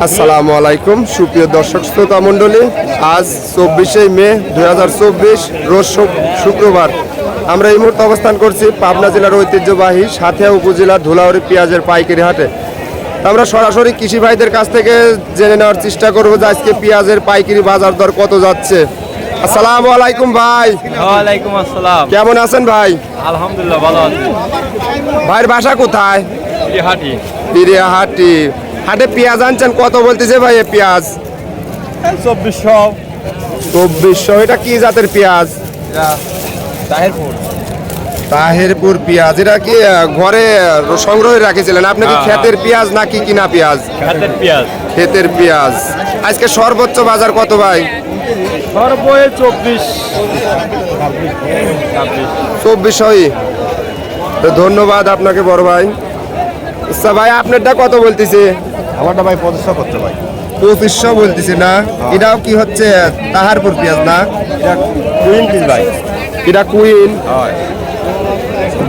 আসসালামু আলাইকুম সুপ্রিয় দর্শক শ্রোতা মণ্ডলী। আজ চব্বিশে মে দুই রোজ শুক- শুক্রবার। আমরা এই মুহূর্তে অবস্থান করছি পাবনা জেলার ঐতিহ্যবাহী সাথিয়া উপজেলার ধুলাউড়ি পেঁয়াজের পাইকারি হাটে। আমরা সরাসরি কৃষি ভাইদের কাছ থেকে জেনে নেওয়ার চেষ্টা করব যে আজকে পেঁয়াজের পাইকারি বাজার দর কত যাচ্ছে। আসসালামু আলাইকুম ভাই। ওয়ালাইকুম আসসালাম। কেমন আছেন ভাই? আলহামদুলিল্লাহ ভালো আছি। ভাইয়ের বাসা কোথায়? হাটি পিরিয়াহাটি হাটে পেঁয়াজ আনছেন কত বলতেছে ভাই এ পেঁয়াজ? চব্বিশশো। চব্বিশশো এটা কি জাতের পেঁয়াজ? তাহেরপুর। তাহেরপুর পেঁয়াজ এটা কি ঘরে সংগ্রহে রাখেছিলেন? আপনি কি হ্যাঁ, ক্ষেতের পেঁয়াজ নাকি কিনা পেঁয়াজ? হাতের পেঁয়াজ। ক্ষেতের পেঁয়াজ। আজকে সর্বোচ্চ বাজার কত ভাই? সর্বয়ে চব্বিশ। চব্বিশশোই তো ধন্যবাদ আপনাকে বড় ভাই। আচ্ছা ভাই আপনারটা কত বলতেছে? আমারটা ভাই পঁচিশশো করতে ভাই। পঁচিশশো বলতেছে না? এটাও কি হচ্ছে তাহারপুর পেঁয়াজ না? কুইন পিস ভাই। এটা কুইন?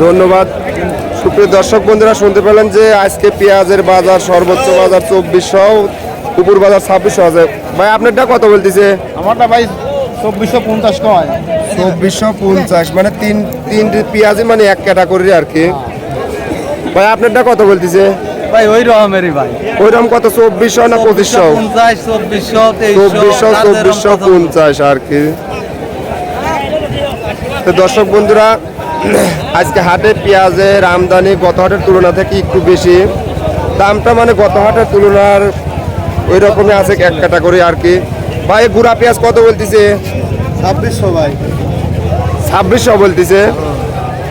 ধন্যবাদ। সুপ্রিয় দর্শক বন্ধুরা শুনতে পেলেন যে আজকে পেঁয়াজের বাজার সর্বোচ্চ বাজার চব্বিশশো উপর বাজার ছাব্বিশশো আছে। ভাই আপনারটা কত বলতেছে? আমারটা ভাই চব্বিশশো পঞ্চাশ কয়। চব্বিশশো পঞ্চাশ মানে তিন তিন পেঁয়াজই মানে এক ক্যাটাগরি আর কি। ভাই আপনারটা কত বলতেছে? ভাই ওই রকমেরই ভাই। ওই ওইরকম কত চব্বিশশো না পঁচিশশো? পঞ্চাশ চব্বিশশো চব্বিশশো চব্বিশশো পঞ্চাশ আর কি। তো দর্শক বন্ধুরা আজকে হাটে পেঁয়াজের আমদানি গত হাটের তুলনা থেকে একটু বেশি। দামটা মানে গত হাটের তুলনার ওই রকমই আছে এক ক্যাটাগরি আর কি। ভাই গুড়া পেঁয়াজ কত বলতেছে? ছাব্বিশশো ভাই। ছাব্বিশশো বলতেছে।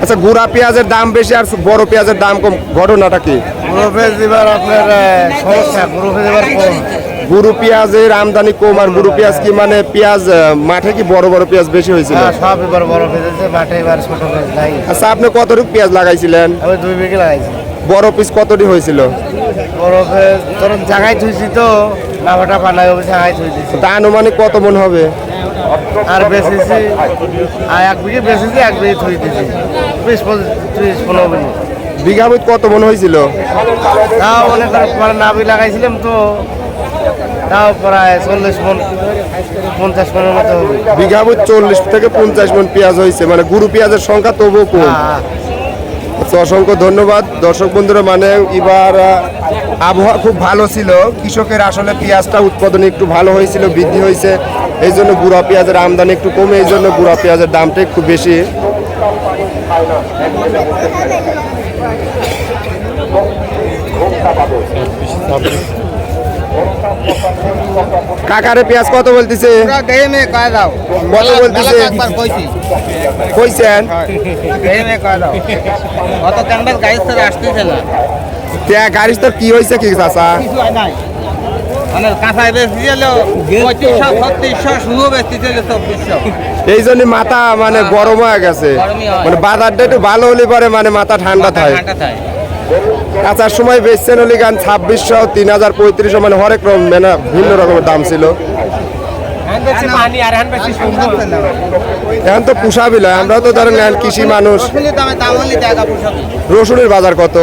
আচ্ছা গুড়া পেঁয়াজের দাম বেশি আর বড় পেঁয়াজের দাম কম ঘটনাটা কি? এবার আপনার এবার কম। গুরু পেঁয়াজের আমদানি কম আর গুরু পেঁয়াজ কি মানে পেঁয়াজ মাঠে কি বড় বড় পেঁয়াজ বেশি হয়েছিল? হ্যাঁ সব এবার বড় ফেজেছে মাঠে এবার ছোট ফেজ নাই। আচ্ছা আপনি কতটুকু পেঁয়াজ লাগাইছিলেন? আমি দুই বিঘে লাগাইছি। বড় পিস কতটি হয়েছিল? বড় ধরুন জায়গায় থুইছি তো নাভাটা পানাই হবে জায়গায় থুই তা আনুমানিক কত মন হবে? আর বেচেছি আর এক বিঘে বেচেছি এক বিঘে থুই দিছি। বিশ পঁচিশ ত্রিশ পনেরো মিনিট বিঘা বুধ কত মনে হয়েছিল? তাও অনেক নাবি লাগাইছিলাম তো তাও প্রায় চল্লিশ মন পঞ্চাশ মনের মতো হবে। বিঘা বুধ চল্লিশ থেকে পঞ্চাশ মন পেঁয়াজ হয়েছে মানে গুরু পেঁয়াজের সংখ্যা তবুও কম। হ্যাঁ। অসংখ্য ধন্যবাদ। দর্শক বন্ধুরা মানে এবার আবহাওয়া খুব ভালো ছিল। কৃষকের আসলে পেঁয়াজটা উৎপাদন একটু ভালো হয়েছিল, বৃদ্ধি হয়েছে। এই জন্য গুঁড়া পেঁয়াজের আমদানি একটু কমে, এই জন্য গুঁড়া পেঁয়াজের দামটা একটু বেশি। কাকারে পেঁয়াজ কত বলতেছে? কত বলতেছে? কইছেন? গাড়ি তোর কি হয়েছে কি হয় নাই। মানে এই জন্য মাথা মানে গরম হয়ে গেছে। মানে বাজারটা একটু ভালো হলে পরে মানে মাথা ঠান্ডা থাকে। কাঁচার সময় বেচছেন হলে গান ছাব্বিশশো তিন হাজার পঁয়ত্রিশশো মানে হরেক রকম মানে ভিন্ন রকমের দাম ছিল। এখন তো সুন্দর। এখন তো পুষাবিল আমরা তো ধরেন কৃষি মানুষ। রসুনের বাজার কত?